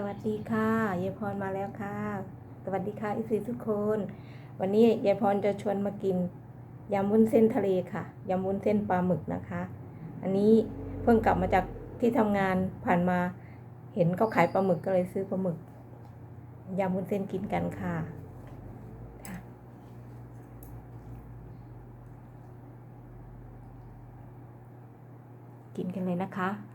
สวัสดีค่ะยายพรมาแล้วค่ะ สวัสดีค่ะอีซีทุกคน วันนี้ยายพรจะชวนมากินยำวุ้นเส้นทะเลค่ะยำวุ้นเส้นปลาหมึกนะคะ อันนี้เพิ่งกลับมาจากที่ทำงานผ่านมาเห็นเขาขายปลาหมึกก็เลยซื้อปลาหมึกยำวุ้นเส้นกินกันค่ะกินกันเลยนะคะ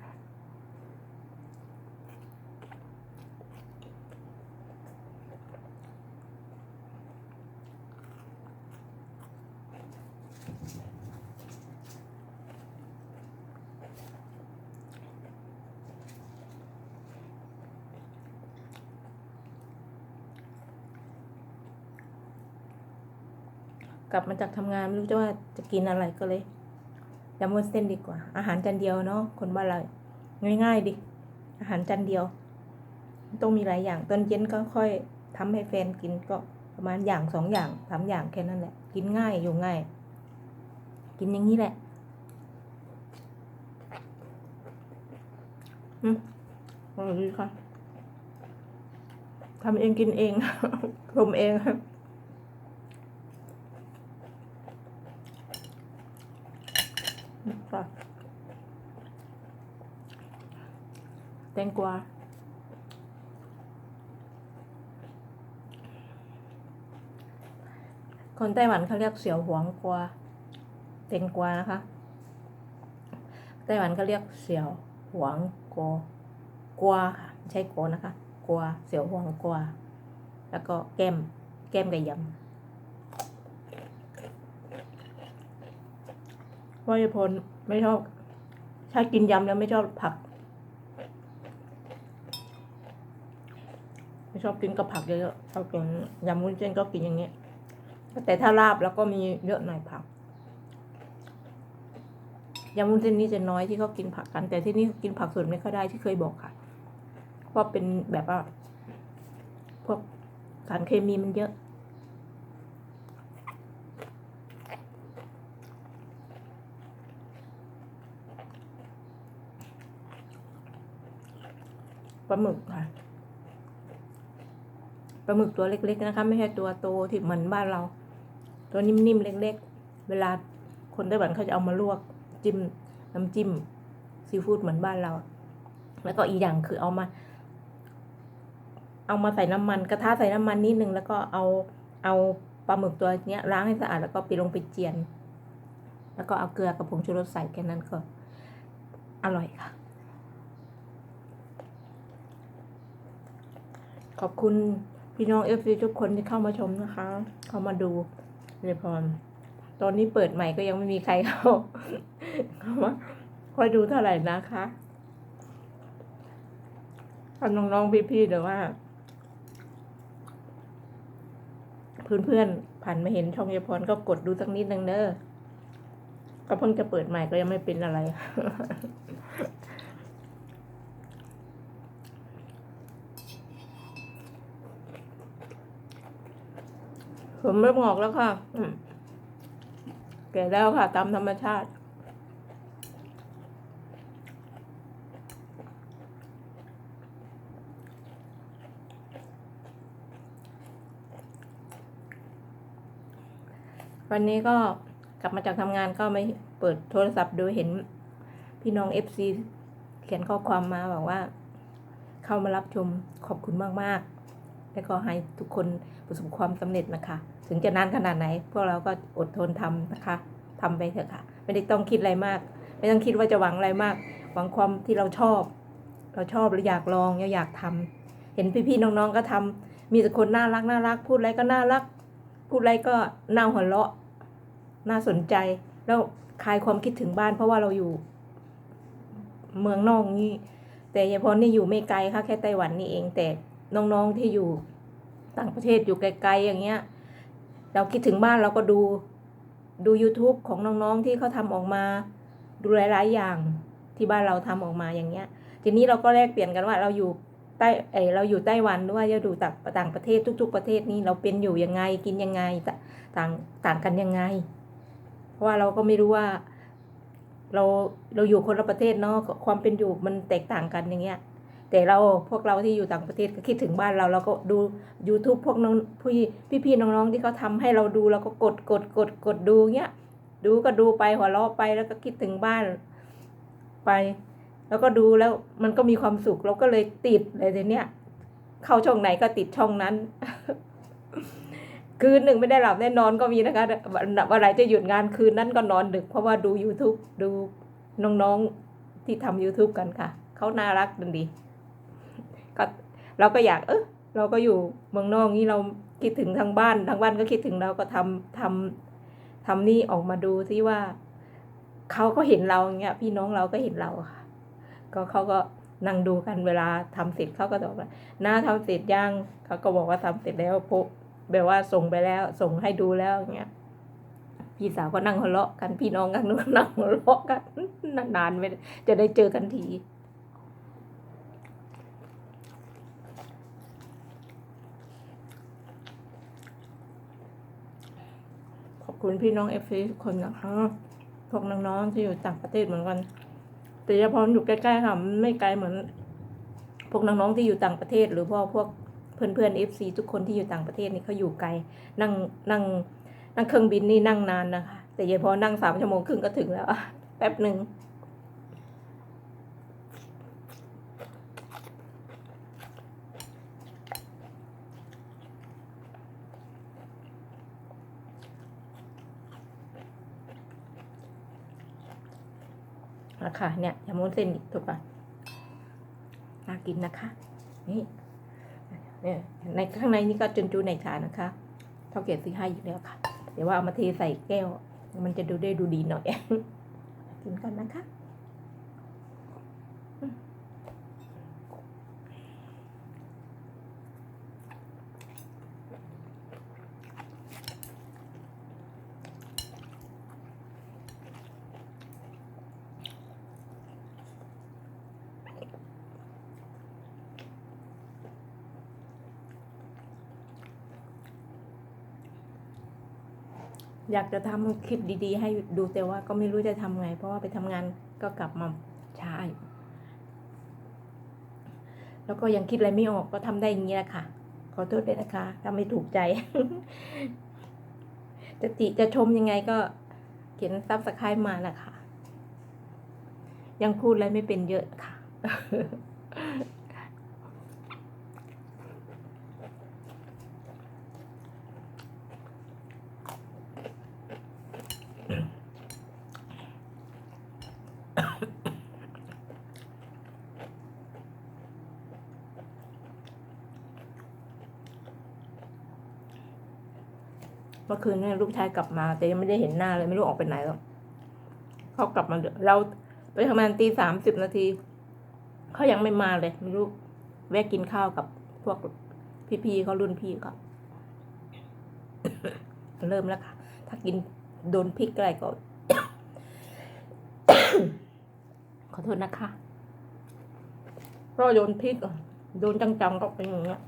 กลับมาจากทำงานไม่รู้จะว่าจะกินอะไรก็เลยยำวุ้นเส้นดีกว่า อาหารจานเดียวเนาะคนบ้านเราง่าย ๆ ดิ อาหารจานเดียว ต้องมีหลายอย่างตอนเย็นก็ค่อยทำให้แฟนกินก็ประมาณอย่างสองอย่างสามอย่างแค่นั้นแหละ กินง่ายอยู่ง่าย กินอย่างนี้แหละอืมอร่อยดีค่ะทำเองกินเองชมเองครับ ค่ะ แตงกวาคนไต้หวันเขาเรียกเสี่ยวหวงกวาแตงกวานะคะไต้หวันเขาเรียกเสี่ยวหวงกวกวาค่ะไม่ใช่โกนะคะกวาเสี่ยวหวงกวาแล้วก็แก้มแก้มกับยำว่ายพลไม่ชอบถ้ากินยำแล้วไม่ชอบผัก ไม่ ชอบกินกับผักเยอะๆชอบกินยำวุ้นเส้นก็กินอย่างเงี้ แต่ถ้าลาบแล้วก็มีเยอะหน่อยผักยำวุ้นเส้นนี่จะน้อยที่เขากินผักกัน แต่ที่นี่กินผักส่วนไม่ค่อยได้ที่เคยบอกค่ะเพราะเป็นแบบว่าพวกสารเคมีมันเยอะ ปลาหมึกค่ะ ปลาหมึกตัวเล็ก ๆ นะคะ ไม่ใช่ตัวโตที่เหมือนบ้านเรา ตัวนิ่มๆเล็ก ๆ เวลาคนไต้หวันเขาจะเอามาลวกจิ้มน้ำจิ้มซีฟู้ดเหมือนบ้านเรา แล้วก็อีกอย่างคือเอามา เอามาใส่น้ำมันกระทะใส่น้ำมันนิดนึงแล้วก็เอาเอาปลาหมึกตัวเนี้ยล้างให้สะอาดแล้วก็ไปลงไปเจียน แล้วก็เอาเกลือกับผงชูรสใส่แค่นั้นก็อร่อยค่ะ ขอบคุณ พี่น้องเอฟซีทุกคนที่เข้ามาชมนะคะ เข้ามาดูเลยพรตอนนี้เปิดใหม่ก็ยังไม่มีใครเข้าเข้ามาคอยดูเท่าไหร่นะคะท่านน้องๆพี่ๆเดี๋ยวว่า เพื่อนๆผ่านมาเห็นช่องยายพรก็กดดูสักนิดนึงเด้อก็เพิ่งจะเปิดใหม่ก็ยังไม่เป็นอะไร ผมเริ่มงอกแล้วค่ะแก่แล้วค่ะ ตามธรรมชาติ วันนี้ก็กลับมาจากทำงานก็ไม่เปิดโทรศัพท์ดูเห็นพี่น้องเอฟซีเขียนข้อความมาบอกว่า เข้ามารับชมขอบคุณมาก ๆ และก็ให้ทุกคนประสบความสำเร็จนะคะ ถึงจะนานขนาดไหน พวกเราก็อดทนทำนะคะทำไปเถอะค่ะ ไม่ได้ต้องคิดอะไรมาก ไม่ต้องคิดว่าจะหวังอะไรมาก หวังความที่เราชอบ เราชอบหรืออยากลองเราอยากทำเห็นพี่ๆน้องๆก็ทำมีแต่คนน่ารักน่ารัก พูดอะไรก็น่ารัก พูดอะไรก็น่าหัวเราะ น่าสนใจ แล้วคลายความคิดถึงบ้าน เพราะว่าเราอยู่ เมืองนอกนี่แต่ยายพรนี่อยู่ไม่ไกลค่ะแค่ไต้หวันนี่เองแต่น้องๆที่อยู่ ต่างประเทศอยู่ไกลๆอย่างเงี้ย เราคิดถึงบ้านเราก็ดูดู YouTube ของน้องๆที่เขาทำออกมา ดูหลายๆอย่างที่บ้านเราทำออกมาอย่างเงี้ย ทีนี้เราก็แลกเปลี่ยนกันว่าเราอยู่ใต้เออเราอยู่ไต้หวันหรือว่าจะดูต่างต่างประเทศทุก ๆ ประเทศนี้เราเป็นอยู่ยังไงกินยังไงตต่างต่างกันยังไง เพราะว่าเราก็ไม่รู้ว่า เราเราอยู่คนละประเทศเนาะความเป็นอยู่มันแตกต่างกันอย่างเงี้ย แต่เราพวกเราที่อยู่ต่างประเทศก็คิดถึงบ้านเราเราก็ดู YouTube พวกน้องพี่พี่พี่น้องๆที่เขาทำให้เราดูเราก็กดกดกดกดดูเงี้ยดูก็ดูไปหัวเราะไปแล้วก็คิดถึงบ้านไป แล้วก็ดูแล้วมันก็มีความสุขเราก็เลยติดเลยทีเนี้ยเข้าช่องไหนก็ติดช่องนั้น คืนหนึ่งไม่ได้หลับได้นอนก็มีนะคะวันไหนจะหยุดงานคืนนั้นก็นอนดึก เพราะว่าดู YouTube ดูน้องๆที่ทำ YouTube กันค่ะ เขาน่ารักดี ก็เราก็อยากเออเราก็อยู่เมืองนอกนี้เราคิดถึงทางบ้านทางบ้านก็คิดถึงเราก็ทำทำทำนี่ออกมาดูที่ว่าเขาก็เห็นเราอย่างเงี้ยพี่น้องเราก็เห็นเราค่ะ ก็เขาก็นั่งดูกันเวลาทำเสร็จเขาก็บอกว่าหน้าทำเสร็จยังเขาก็บอกว่าทำเสร็จแล้วพบแบบว่าส่งไปแล้ว ส่งให้ดูแล้วอย่างเงี้ยพี่สาวก็นั่งหัวเราะกันพี่น้องกันก็นั่งหัวเราะกันนานๆไม่ได้จะได้เจอกันที ขอบ คุณพี่น้องเอฟซีทุกคนนะคะพวกน้องๆที่อยู่ต่างประเทศเหมือนกันแต่ยาพรอยู่ใกล้ๆค่ะไม่ไกลเหมือน พวกน้องๆที่อยู่ต่างประเทศ หรือพวกพวกเพื่อนๆเอฟซีทุกคนที่อยู่ต่างประเทศนี่เขาอยู่ไกล นั่งนั่งนั่งเครื่องบินนี่นั่งนานนะคะ แต่ยายพรนั่งสามชั่วโมงครึ่งก็ถึงแล้วแป๊บหนึ่ง นะคะเนี่ยยำมุ้นเส้นถูกปะน่ากินนะคะนี่เนี่ยในข้างในนี่ก็จุนจูในชานะคะเท่าเกศซื้อให้อยู่แล้วค่ะ เดี๋ยวว่าเอามาเทใส่แก้ว มันจะดูได้ดูดีหน่อยกินกันนะคะ อยากจะทำคลิปดีๆ ให้ดูแต่ว่าก็ไม่รู้จะทำไง เพราะว่าไปทำงานก็กลับมาช้าอยู่แล้วก็ยังคิดอะไรไม่ออกก็ทำได้อย่างนี้แหละค่ะ ขอโทษด้วยนะคะถ้าไม่ถูกใจจะติจะชมยังไงก็เขียนซับสไครต์มานะคะ ยังพูดอะไรไม่เป็นเยอะค่ะ เมื่อ คืนนี่ยลูกชายกลับมา แต่ยังไม่ได้เห็นหน้าเลยไม่รู้ออกไปไหนหรอกเขากลับมาเราไปทำงานตีสามสิบนาทีเขายังไม่มาเลยไม่รู้แวะกินข้าวกับพวกพี่ๆเขารุ่นพี่เขาเริ่มแล้วค่ะ ถ้ากินโดนพริกอะไรก็ ขอโทษนะคะเพราะโดนพริกโดนจังๆก็เป็นอย่างเงี้ย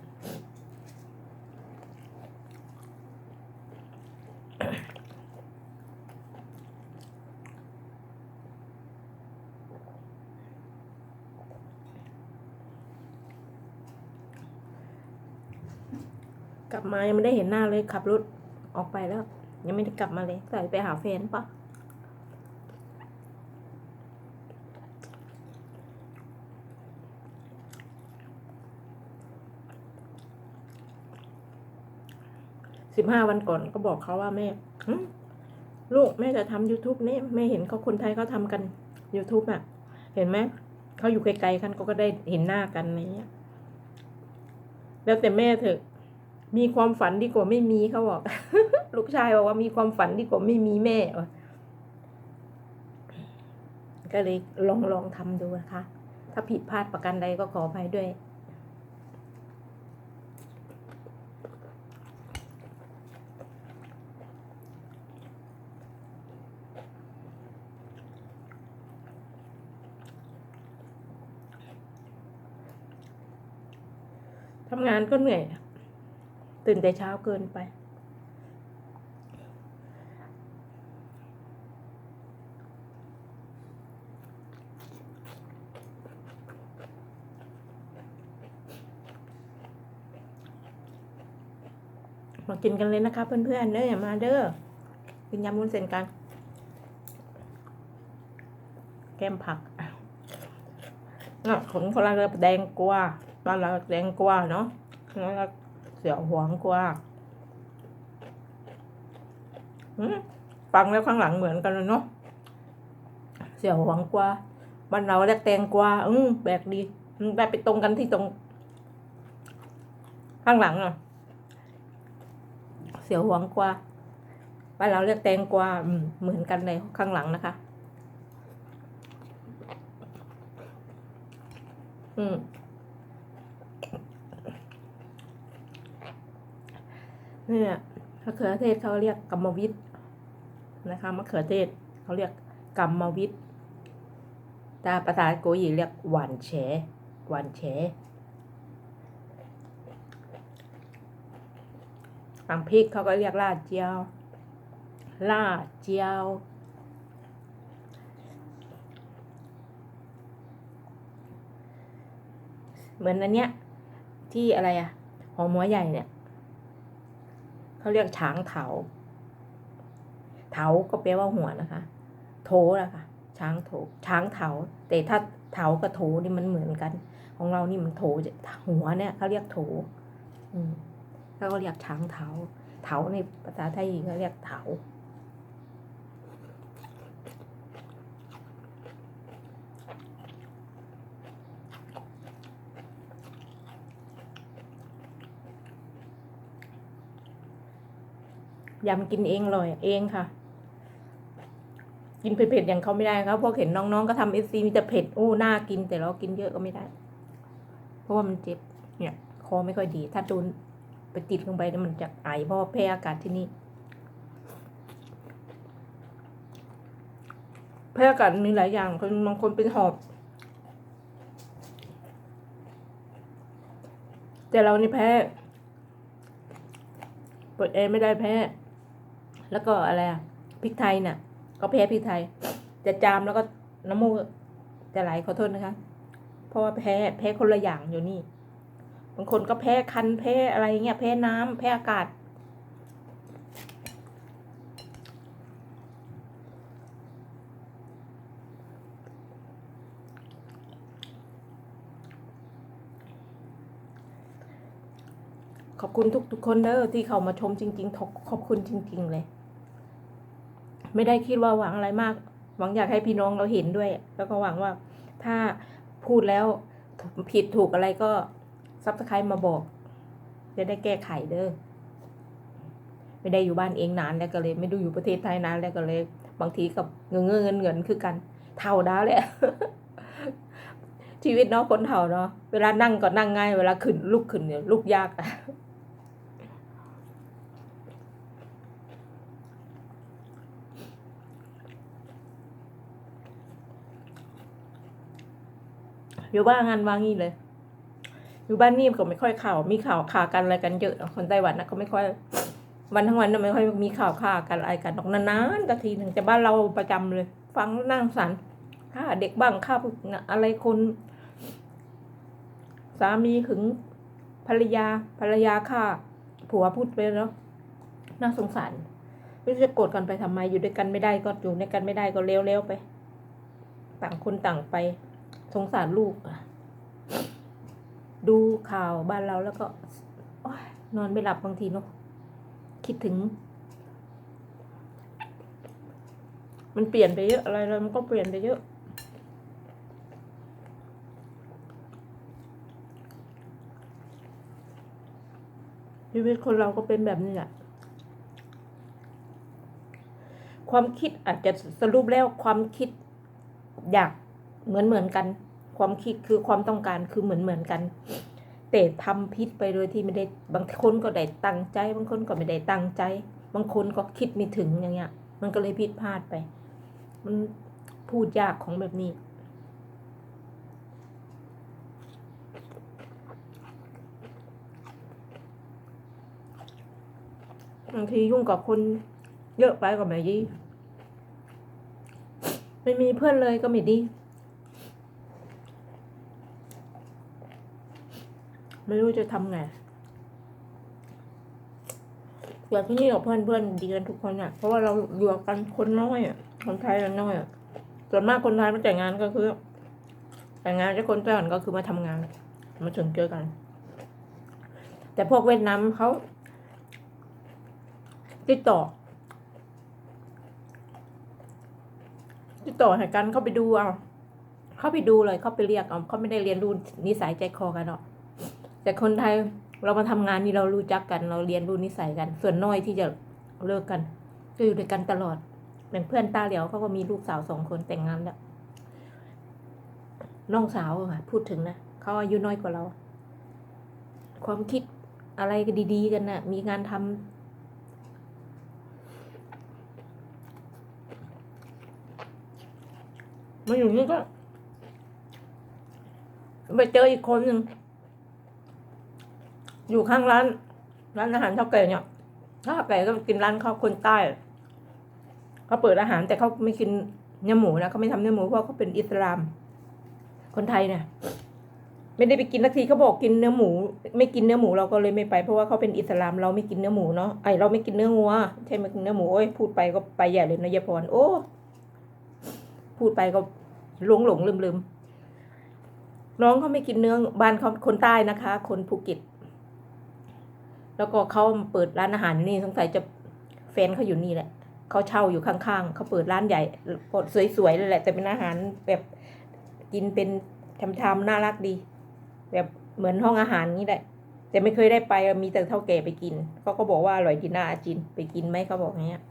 มายังไม่ได้เห็นหน้าเลยขับรถออกไปแล้ว ยังไม่ได้กลับมาเลยใส่ไปหาแฟนปะสิบห้าวันก่อนก็บอกเขาว่าแม่ลูกแม่จะทำ youtube นี่แม่เห็นเขาคนไทยเขาทำกัน youtube อะ เห็นไหมเขาอยู่ไกลๆกันก็ก็ได้เห็นหน้ากันอะไรเงี้ยแล้วแต่แม่เถอะ มีความฝันดีกว่าไม่มีเขาบอก ลูกชายบอกว่ามีความฝันดีกว่าไม่มีแม่วะก็เลยลองลองทำดูนะคะ ถ้าผิดพลาดประกันใดก็ขออภัยด้วย ทำงานก็เหนื่อย ตื่นแต่เช้าเกินไป มากินกันเลยนะคะเพื่อนๆเด้ออย่ามาเด้อกินยำมุนเส้นกัน แก้มผักน่ะขนคนละแดงกว่าบ้านเราแดงกว่าเนาะแล้ว ยวหวงกว่าอืมฟังแล้วข้างหลังเหมือนกันเลยเนาะเสียวหวงกว่าบ้านเราเรียกแตงกว่าอืมแปลกดีแปลกไปตรงกันที่ตรงข้างหลังอะเสียวหวงกว่าบ้านเราเรียกแตงกว่าอืมเหมือนกันในข้างหลังนะคะ อืมเนี่ยมะเขือเทศเขาเรียกกรรมวิทย์นะคะมะเขือเทศเขาเรียกกรรมวิทย์แต่ภาษาโกยีเรียกหวานแฉหวานแฉฝั่งพริกเขาก็เรียกลาดเจียวลาดเจียวเหมือนอันเนี้ยที่อะไรอะหอมหัวใหญ่เนี่ย เขาเรียกช้างเถา เถาก็แปลว่าหัวนะคะ โถนะคะช้างโถ ช้างเถา แต่ถ้าเถากับโถนี่มันเหมือนกัน ของเรานี่มันโถหัวเนี่ยเขาเรียกโถอืมเขาก็เรียกช้างเถา เถาในภาษาไทยเขาเรียกเถา ยำกินเองเลยเองค่ะ กินเผ็ดๆอย่างเขาไม่ได้ครับพราะเห็นน้องๆก็ทำเอซีมีแต่เผ็ดโอ้น่ากินแต่เรากินเยอะก็ไม่ได้ เพราะว่ามันเจ็บเนี่ยคอไม่ค่อยดี ถ้าโดนไปติดลงไปเนี่ยมันจะไอเพราะว่าแพ้อากาศที่นี่แพ้อากาศมีหลายอย่างคนบางคนเป็นหอบ แต่เรานี่แพ้เปิดแอร์ไม่ได้แพ้ แล้วก็อะไรอะพริกไทยน่ะ ก็แพ้พริกไทย จะจามแล้วก็น้ำมูกจะไหลขอโทษนะคะ เพราะว่าแพ้แพ้คนละอย่างอยู่นี่ บางคนก็แพ้คันแพ้อะไรเงี้ยแพ้น้ำแพ้อากาศ ขอบคุณทุกทุกๆคนเด้อที่เข้ามาชมจริง ๆ ขอบคุณจริง ๆ เลย ไม่ได้คิดว่าหวังอะไรมาก หวังอยากให้พี่น้องเราเห็นด้วย แล้วก็หวังว่าถ้าพูดแล้วผิดถูกอะไรก็ซับสไครต์มาบอก จะได้แก้ไขเด้อไม่ได้อยู่บ้านเองนานแล้วก็เลย ไม่ดูอยู่ประเทศไทยนานแล้วก็เลย บางทีกับเงินเงินเงินเงินคือกันเท่าด้าแหละชีวิตเนาะคนเท่าเนาะเวลานั่งก็นั่งง่าย เวลาขึ้นลุกขึ้นเนี่ยลุกยากอะ อยู่บ้านงานว่างี้เลย อยู่บ้านนี่ก็ไม่ค่อยข่าว มีข่าวข่ากันอะไรกันเยอะคนไต้หวันนะก็ไม่ค่อย วันทั้งวันไม่ค่อยมีข่าวข่ากันอะไรกันหรอกนานๆแต่ทีหนึ่งแต่บ้านเราประจำเลย ฟังนั่งสันฆ่าเด็กบ้างฆ่าอะไรคนสามีหึงภรรยาภรรยาฆ่าผัวพูดไปแล้วน่าสงสารไม่รู้จะโกรธกันไปทำไมอยู่ด้วยกันไม่ได้ก็อยู่ด้วยกันไม่ได้ก็เร็วๆไป ต่างคนต่างไป สงสารลูกอะดูข่าวบ้านเราแล้วก็อนอนไม่หลับบางทีเนาะคิดถึง มันเปลี่ยนไปเยอะอะไรแล้วมันก็เปลี่ยนไปเยอะชีวิตคนเราก็เป็นแบบนี้แหละความคิดอาจจะสรุปแล้วความคิดอยากเหมือนเหมือนกัน ความคิดคือความต้องการคือเหมือนเหมือนกัน แต่ทำพิษไปโดยที่ไม่ได้บางคนก็ได้ตั้งใจ บางคนก็ไม่ได้ตั้งใจ บางคนก็คิดไม่ถึงอย่างเงี้ย มันก็เลยผิดพลาดไป มันพูดยากของแบบนี้บางทียุ่งกับคนเยอะไปก็ไม่ดีไม่มีเพื่อนเลยก็ไม่ดี ไม่รู้จะทำไงอยากที่นี่กับเพื่อนเพื่อนดีกันทุกคนอะ เพราะว่าเราอยู่กันคนน้อยอะ คนไทยเราน้อยอะ ส่วนมากคนไทยมาแต่งงานก็คือ แต่งงานกับคนไต้หวันก็คือมาทำงาน มาถึงเจอกัน แต่พวกเวียดนามเขาติดต่อติดต่อให้กันเข้าไปดูเอาเข้าไปดูเลยเข้าไปเรียกเอาเขาไม่ได้เรียนรู้นิสัยใจคอกันหรอก แต่คนไทยเรามาทำงานนี่เรารู้จักกัน เราเรียนรู้นิสัยกัน ส่วนน้อยที่จะเลิกกัน ก็อยู่ด้วยกันตลอดเป็นเพื่อนตาเหลียวเขาก็มีลูกสาวสองคนแต่งงานแล้วน้องสาวค่ะพูดถึงนะเขาอายุน้อยกว่าเรา ความคิดอะไรก็ดี ๆ กันนะ่ะ มีงานทำมาอยู่นี่ก็ไปเจออีกคนหนึ่ง อยู่ข้างร้าน ร้านอาหารเท่าแก่เนี่ยเท่าแก่ก็กินร้านข้าวคนใต้เขาเปิดอาหารแต่เขาไม่กินเนื้อหมูนะเขาไม่ทำเนื้อหมูเพราะเขาเป็นอิสลาม คนไทยเนี่ยไม่ได้ไปกินนาทีเขาบอกกินเนื้อหมู ไม่กินเนื้อหมูเราก็เลยไม่ไปเพราะว่าเขาเป็นอิสลามเราไม่กินเนื้อหมูเนาะไอเราไม่กินเนื้องัวใช่ไหมกินเนื้อหมูโอ้ยพูดไปก็ไปใหญ่เลยนะยายพรโอ้พูดไปก็หลงหลงลืมลืมน้องเขาไม่กินเนื้อบ้านเขาคนใต้นะคะ คนภูเก็ต แล้วก็เขาเปิดร้านอาหารนี่สงสัยจะแฟนเขาอยู่นี่แหละเขาเช่าอยู่ข้างๆเขาเปิดร้านใหญ่สวยๆเลยแหละ แต่เป็นอาหารแบบกินเป็นทำๆน่ารักดี แบบเหมือนห้องอาหารนี้แหละแต่ไม่เคยได้ไปมีแต่เท่าแก่ไปกินเขาก็บอกว่าอร่อยดีน่าอาจินไปกินไหมเขาบอกอย่างเงี้ย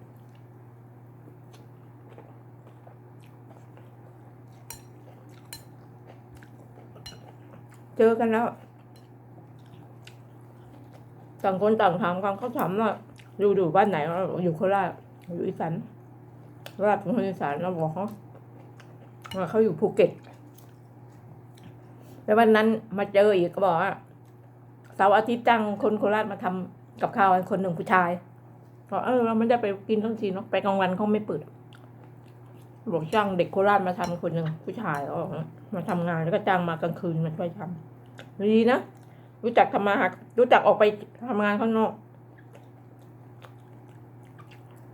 เจอกันแล้ว ต่างคนต่างถามกันเขาถามว่าอยู่อยู่บ้านไหนเราอยู่โคราชอยู่อีสานโคราเป็นคนอีสานเราบอกเขาว่าเขาอยู่ภูเก็ตแล้ววันนั้นมาเจออีกก็บอกว่าเสาร์อาทิตย์จ้างคนโคราชมาทำกับข้าวคนหนึ่งผู้ชายบอกเออเราไม่ได้ไปกินทั้งทีเนาะไปกลางวันเขาไม่เปิดบอกจ้างเด็กโคราชมาทำคนหนึ่งผู้ชายเขาบอกมาทำงานแล้วก็จ้างมากลางคืนมาช่วยทำดีนะ รู้จักทำมาหารู้จักออกไปทำงานข้างนอก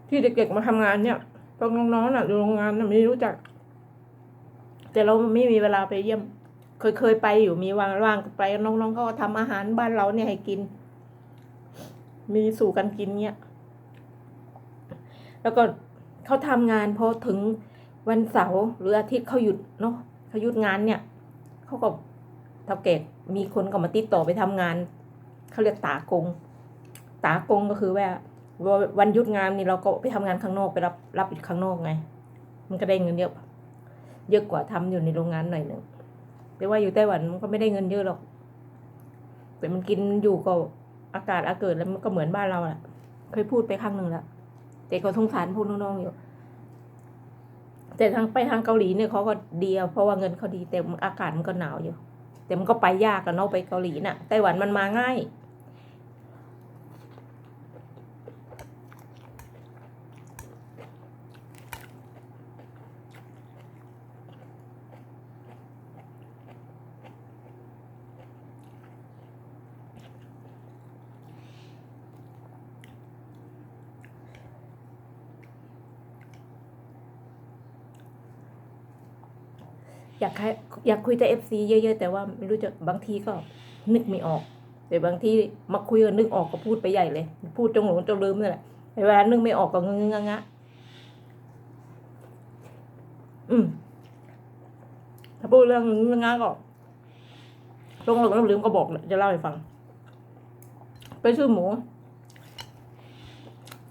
ที่เด็กๆมาทำงานเนี่ยพวกน้องๆน่ะโรงงานน่ะไม่รู้จัก แต่เราไม่มีเวลาไปเยี่ยม เคยเคยไปอยู่มีวางว่างไปน้องๆก็ทำอาหารบ้านเราเนี่ยให้กิน มีสู่กันกินเนี่ยแล้วก็เขาทำงานพอถึงวันเสาร์หรืออาทิตย์เขาหยุดเนาะเขาหยุดงานเนี่ยเขาก็เท่าแก่ มีคนก็มาติดต่อไปทำงานเขาเรียกตากง ตากงก็คือว่าวันหยุดงานนี่เราก็ไปทำงานข้างนอกไปรับรับอีกข้างนอกไง มันก็ได้เงินเยอะเยอะกว่าทำอยู่ในโรงงานหน่อยหนึ่งแต่ว่าอยู่ไต้หวันมันก็ไม่ได้เงินเยอะหรอก แต่มันกินอยู่ก็อากาศอาเกิดแล้วมันก็เหมือนบ้านเราแหละเคยพูดไปครั้งหนึ่งแล้วแต่ก็สงสารพวกน้องๆอยู่ แต่ทางไปทางเกาหลีเนี่ยเขาก็ดีเพราะว่าเงินเขาดีแต่อากาศมันก็หนาวอยู่ แต่มันก็ไปยากกันเนาะไปเกาหลีน่ะไต้หวันมันมาง่ายากให้อยากคุยแต่เอฟซีเยอะ ๆ แต่ว่าไม่รู้จะบางทีก็นึกไม่ออก แต่บางทีมาคุยกันนึกออกก็พูดไปใหญ่เลย พูดจงหลงจงลืมนี่แหละเวลานึกไม่ออกก็งงงงะอืมถ้าพูดเรื่องงงงะก็จงหลงจงลืมก็บอกเลยจะเล่าให้ฟัง ไปซื้อหมู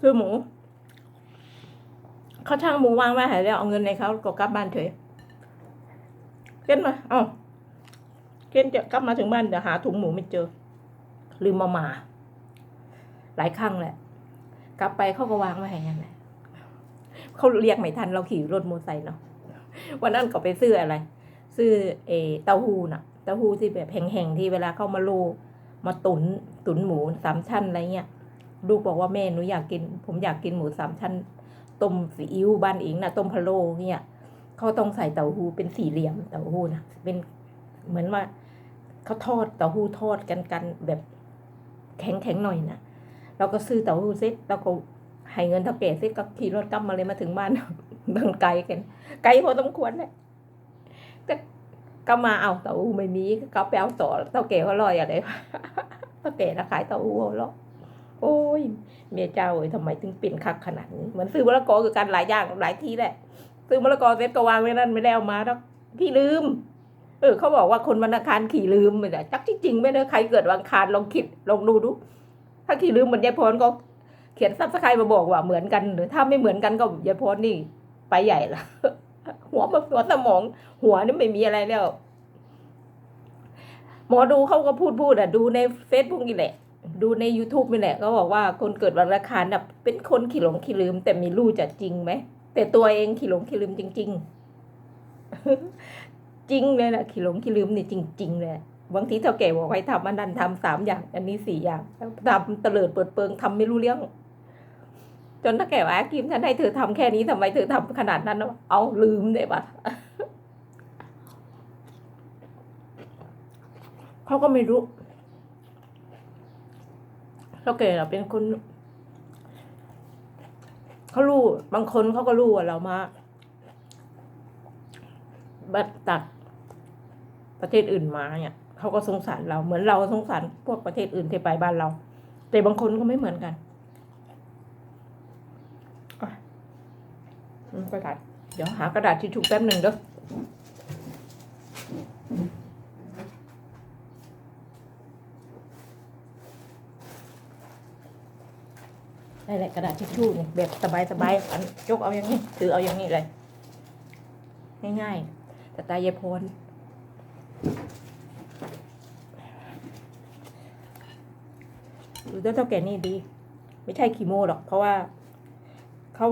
ซื้อหมูเขาช่างหมูวางไว้หายแล้วเอาเงินในเขาก็กลับบ้านเฉย นมา เอ้าเกนจะกลับมาถึงบ้านเดี๋ยวหาถุงหมูไม่เจอ ลืมมามา หลายครั้งแหละ กลับไปเขาก็วางไว้ให้งั้นแหละเขาเรียกไม่ทันเราขี่รถมอเตอร์ไซค์เนาะวันนั้นก็ไปซื้ออะไร ซื้อเอเต้าหู้น่ะ เต้าหู้ที่แบบแห้งๆที่เวลาเข้ามาโลมาตุนตุนหมูสามชั้นอะไรเงี้ยลูกบอกว่าแม่หนูอยากกิน ผมอยากกินหมูสามชั้นต้มซีอิ๊วบ้านเองนะต้มพะโล้เนี่ย เขาต้องใส่เต้าหู้เป็นสี่เหลี่ยมเต้าหู้นะเป็นเหมือนว่าเขาทอดเต้าหู้ทอดกันกันแบบแข็งแข็งๆหน่อยนะเราก็ซื้อเต้าหู้เสร็จเราก็ให้เงินเท่าแก่เสร็จก็ขี่รถกลับมาเลยมาถึงบ้านบางไกลกัน ไกลพอสมควรเลยก็ก็มาเอาเต้าหู้ไม่มีก็ไปเอาต่อเต้าแก่เขาลอยอะไรเต้าแก่นะขายเต้าหู้หรอกโอ้ยเมียเจ้าเอ้ยทำไมถึงเป็นคักขนาดนี้เหมือนซื้อมะลกอคือการหลายอย่างหลายทีแหละ ซื้อมะละกอเสร็จก็วางไว้นั่นไม่ได้เอามาแล้วพี่ลืม เออเขาบอกว่าคนวันอังคารขี่ลืมแต่จักที่จริงไม่เนอะใครเกิดวันอังคารลองคิดลองดูดู ถ้าขี่ลืมเหมือนยายพรก็เขียนซับสไครต์มาบอกว่าเหมือนกันหรือถ้าไม่เหมือนกันก็ยายพรนี่ ไปใหญ่ละหัวมันหัวสมอง หัวนี่ไม่มีอะไรแล้วหมอดูเขาก็พูดพูดอะ ดูในเฟซบุ๊กนี่แหละ ดูใน youtube นี่แหละ ก็บอกว่าคนเกิดวันอังคารน่ะเป็นคนขี้หลงขี้ลืม แต่มีรู้จะจริงไหม แต่ตัวเองขี้หลงขี้ลืมจริง ๆ จริงเลยแหละขี้หลงขี้ลืมนี่จริง ๆ เลยบางทีเท่าแก่บอกให้ทำอันนั้นทำสามอย่าง อันนี้สี่อย่างทำเตลิดเปิดเปิงทำไม่รู้เรื่อง จนถ้าแก่ว่ากิมท่านให้เธอทำแค่นี้ทำไมเธอทำขนาดนั้นเอาลืมเลยปะเขาก็ไม่รู้เท่าแก่เราเป็นคน เขารู้บางคนเขาก็รู้ว่าเรามาบัดตัดประเทศอื่นมาเนี่ยเขาก็สงสารเราเหมือนเราสงสารพวกประเทศอื่นที่ไปบ้านเรา แต่บางคนก็ไม่เหมือนกันกระดาษเดี๋ยวหากระดาษทิชชู่แป๊บหนึ่งเด้อ ได้แหละกระดาษทิชชู่เนี่ยแบบสบายๆอันยกเอาอย่างนี้ถือเอาอย่างนี้เลย ง่ายๆแต่ตายายพรดูเจ้าแก่นี่ดี ไม่ใช่คีโมหรอก เพราะว่าเขา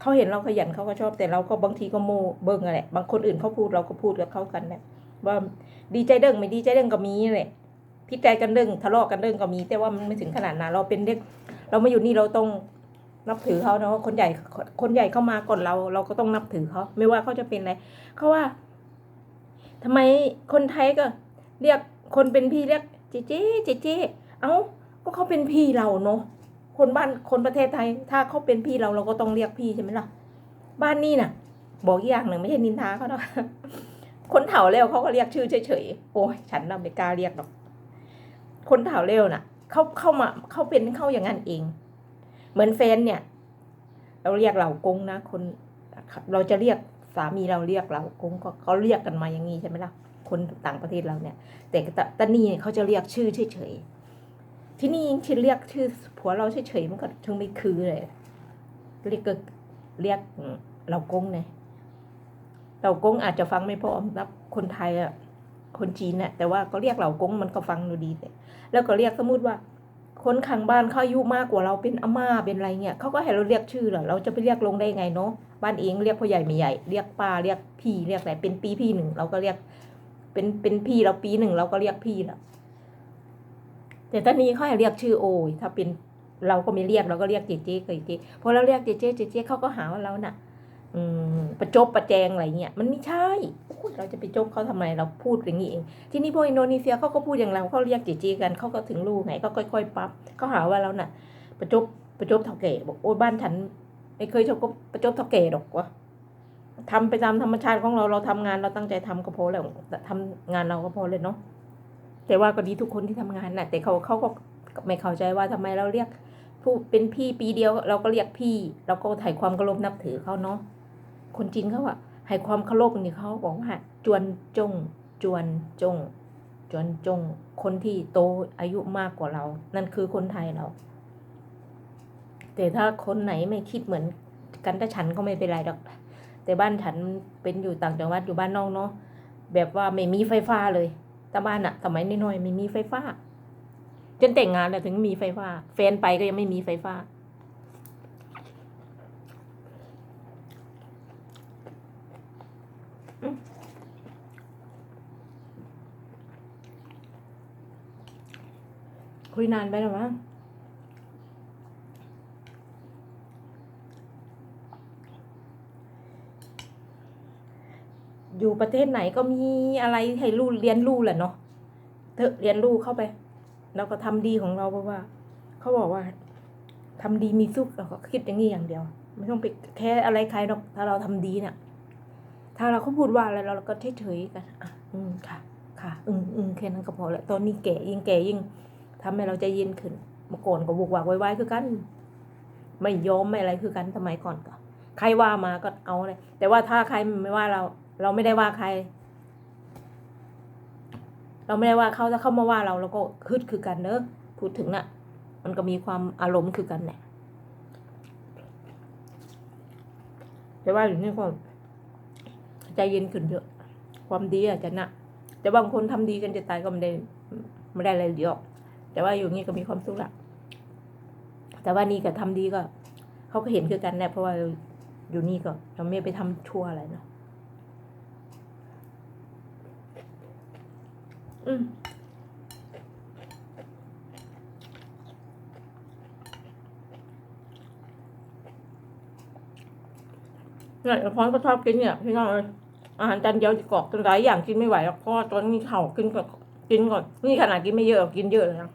เขาเห็นเราขยันเขาก็ชอบแต่เราก็บางทีก็โมเบิ่งอะไรบางคนอื่นเขาพูดเราก็พูดกับเขากันเนี่ยว่าดีใจเด้งไม่ดีใจเด้งก็มีแหละพิดใจกันเด้งทะเลาะกันเด้งก็มี แต่ว่ามันไม่ถึงขนาดนั้นเราเป็นเด็ก เรามาอยู่นี่เราต้องนับถือเขาเนาะคนใหญ่คนใหญ่เข้ามาก่อนเรา เราก็ต้องนับถือเขาไม่ว่าเขาจะเป็นอะไรเขาว่าทำไมคนไทยก็ เรียกคนเป็นพี่เรียกเจเจเจเจเอ้าก็เขาเป็นพี่เราเนาะคนบ้านคนประเทศไทย ถ้าเขาเป็นพี่เราเราก็ต้องเรียกพี่ใช่ไหมล่ะ บ้านนี่น่ะ บอกอย่างหนึ่งไม่ใช่นินทาเขาเนาะคนเฒ่าเร็วเขาก็เรียกชื่อเฉยๆโอ้ยฉันน่ะไม่กล้าเรียกหรอก คนเฒ่าเร็วน่ะ เขาเข้ามาเขาเป็นเข้าอย่างนั้นเอง เหมือนแฟนเนี่ย เราเรียกเรากงนะคนเราจะเรียกสามีเราเรียกเรากงก็เขาเรียกกันมาอย่างนี้ใช่ไหมล่ะคนต่างประเทศเราเนี่ย แต่ตตานี่เนี่เขาจะเรียกชื่อเฉยๆที่นี่ยิ่งที่เรียกชื่อผัวเราเฉยๆมันก็ถึงไม่คือเลยเรียกเรียกเรากงเนี่ยเรากงอาจจะฟังไม่พอนับคนไทยอะ คนจีนน่ะแต่ว่าก็เรียกเรากงมันก็ฟังดูดีแต่แล้วก็เรียกสมมติว่า คนข้างบ้านเขาอายุมากกว่าเราเป็นอาม่าเป็นอะไรเงี้ยเขาก็ให้เราเรียกชื่อเหรอเราจะไปเรียกลงได้ไงเนาะบ้านเองเรียกพ่อใหญ่ไม่ใหญ่เรียกป้าเรียกพี่เรียกอะไรเป็นปีพี่หนึ่งเราก็เรียก เป็นเป็นพี่เราปีหนึ่งเราก็เรียกพี่แล้วแต่ตอนนี้เขาให้เรียกชื่อโอยถ้าเป็นเราก็ไม่เรียกเราก็เรียกเจเจเคยเจพอเราเรียกเจเจเจเจเขาก็หาว่าเราน่ะ ประจบประแจงอะไรเงี้ยมันไม่ใช่เราจะไปจบเขาทำไมเราพูดอย่างนี้เองที่นี่พวกอินโดนีเซียเขาก็พูดอย่างเราเขาเรียกเจเจกันเขาก็ถึงรู้ไงก็ค่อยๆปรับเขาหาว่าเราน่ะ ประจบประจบเท่าแก่บอกโอ้บ้านฉันไม่เคยชอบประจบเท่าแก่หรอกวะทำไปตามธรรมชาติของเราเราทำงานเราตั้งใจทำก็พอแล้วทำงานเราก็พอเลยเนาะแต่ว่าก็ดีทุกคนที่ทำงานน่ะ แต่เขาเขาก็ไม่เข้าใจว่าทำไมเราเรียกผู้เป็นพี่ปีเดียว เราก็เรียกพี่ เราก็ถ่ายความเคารพนับถือเขาเนาะ คนจีนเขาอะให้ความเคารพนี่เขาบอกว่า จวนจง จวนจง จวนจง คนที่โตอายุมากกว่าเรา นั่นคือคนไทยเรา แต่ถ้าคนไหนไม่คิดเหมือนกันแต่ฉันก็ไม่เป็นไรดอก แต่บ้านฉันเป็นอยู่ต่างจังหวัดอยู่บ้านนอกเนาะแบบว่าไม่มีไฟฟ้าเลยแต่บ้านอะสมัยน้อยๆไม่มีไฟฟ้า จนแต่งงานแล้วถึงมีไฟฟ้า แฟนไปก็ยังไม่มีไฟฟ้า คุยนานไปหรอวะอยู่ประเทศไหนก็มีอะไรให้รู้เรียนรู้แหละเนาะเถอะเรียนรู้เข้าไป แล้วก็ทำดีของเราเพราะว่า เขาบอกว่าทำดีมีสุขเราก็คิดอย่างนี้อย่างเดียว ไม่ต้องไปแค่อะไรใครหรอกถ้าเราทำดีเนี่ยถ้าเราเขาพูดว่าอะไรเราก็เฉยๆกันอะอืมค่ะ ค่ะ อืมอืมแค่นั้นก็พอแล้วตอนนี้แก่ยิ่งแก่ยิ่ง ทำให้เราใจเย็นขึ้นเมื่อก่อนก็บุกวากไว้ๆคือกัน ไม่ยอมไม่อะไรคือกันสมัยก่อนก็ ใครว่ามาก็เอาเลย แต่ว่าถ้าใครไม่ว่าเรา เราไม่ได้ว่าใคร เราไม่ได้ว่าเขาถ้าเขามาว่าเราเราก็ฮึดคือกันเนอะพูดถึงน่ะ มันก็มีความอารมณ์คือกันแหละแต่ว่าอยู่นี่ก็ใจเย็นขึ้นเยอะ ความดีอาจจะนะแต่บางคนทำดีกันจะตายก็ไม่ได้ไม่ได้อะไรเยอะ แต่ว่าอยู่นี่ก็มีความสุขละแต่ว่านี่ก็ทำดีก็เขาก็เห็นคือกันแหละเพราะว่าอยู่นี่ก็เราไม่ไปทำชั่วอะไรเนาะอืมเนี่ยพรก็ชอบกินเนี่ยพี่น้องเอ้ยอาหารจานเดียวจะกรอกจนหลายอย่างกินไม่ไหวหรอกเพราะว่าตอนนี้เข่ากินก่อนกินก่อนนี่ขนาดกินไม่เยอะกินเยอะเลยนะ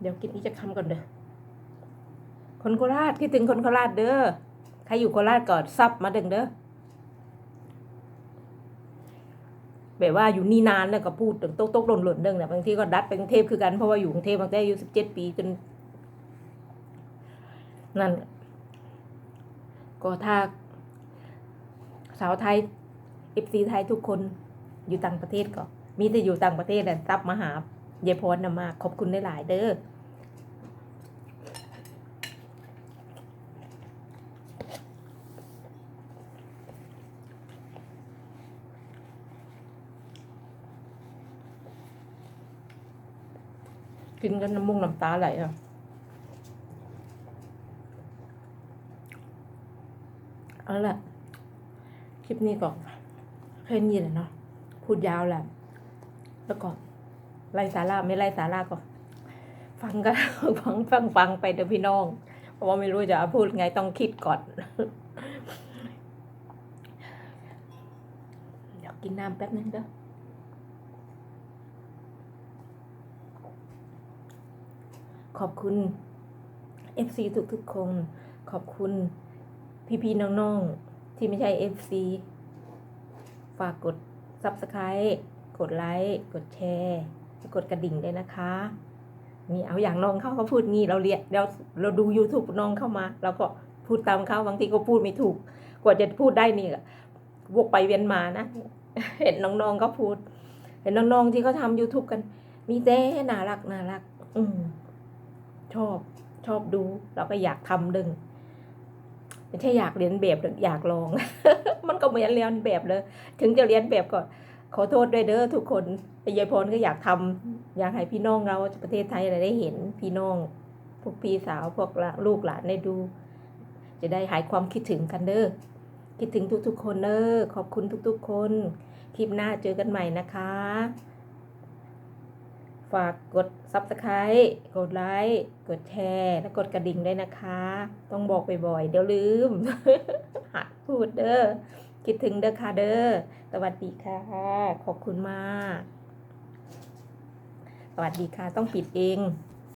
เดี๋ยวกินอีกจะคำก่อนเด้อ คนโคราชคิดถึงคนโคราชเด้อ ใครอยู่โคราชก่อนซับมาดึงเด้อ แบบว่าอยู่นี่นานแล้วก็พูดถึงโต๊กตกหล่นหล่นเด้งเนี่ยบางทีก็ดัดไปกรุงเทพคือกันเพราะว่าอยู่กรุงเทพตั้งแต่อายุสิบเจ็ดปีจนนั่น ก็ถ้า สาวไทยเอฟซีไทยทุกคนอยู่ต่างประเทศก็ มีแต่อยู่ต่างประเทศแต่ซับมาหา ยายพรนะมากขอบคุณได้หลายเด้อกินกันน้ำมุงน้ำตาไหลอะ เอาละคลิปนี้ก็แค่นี้แหละเนาะ พูดยาวแหละ แล้วก็ ไล่สาระไม่ไล่สาระก็ ฟังก็ฟังฟังฟังไปเดี๋ยวพี่น้อง เพราะว่าไม่รู้จะพูดไงต้องคิดก่อนเดี๋ยวกินน้ำแป๊บนึงเด้อขอบคุณ FC ทุกทุกคน ขอบคุณพี่ๆน้องๆ ที่ไม่ใช่ FC ฝากกด Subscribe กดไลค์ กดแชร์ กดกระดิ่งด้วยนะคะ นี่เอาอย่างน้องเขาเขาพูดงี้เราเรียนเราเราดู YouTube น้องเข้ามาเราก็พูดตามเขาบางทีก็พูดไม่ถูก กว่าจะพูดได้นี่วกไปเวียนมานะ เห็นน้องๆเขาพูด เห็นน้องๆที่เขาทำ YouTube กัน มีแต่น่ารักน่ารัก อืมชอบชอบดู เราก็อยากทำดึงไม่ใช่อยากเรียนแบบออยากลอง มันก็เหมือนเรียนแบบเลย ถึงจะเรียนแบบก็ ขอโทษด้วยเด้อทุกคนยายพรก็อยากทำอยากให้พี่น้องเราประเทศไทยอะไรได้เห็นพี่น้อง พวกพี่สาวพวกละลูกหลานได้ดู จะได้หายความคิดถึงกันเด้อคิดถึงทุกๆ คนเด้อขอบคุณทุกๆ คน คลิปหน้าเจอกันใหม่นะคะ ฝากกด Subscribe กดไลค์กดแชร์และกดกระดิ่งด้วยนะคะ ต้องบอกบ่อยๆเดี๋ยวลืมหัดพูดเด้อ คิดถึงเด้อค่ะเด้อสวัสดีค่ะ ขอบคุณมาก สวัสดีค่ะต้องปิดเอง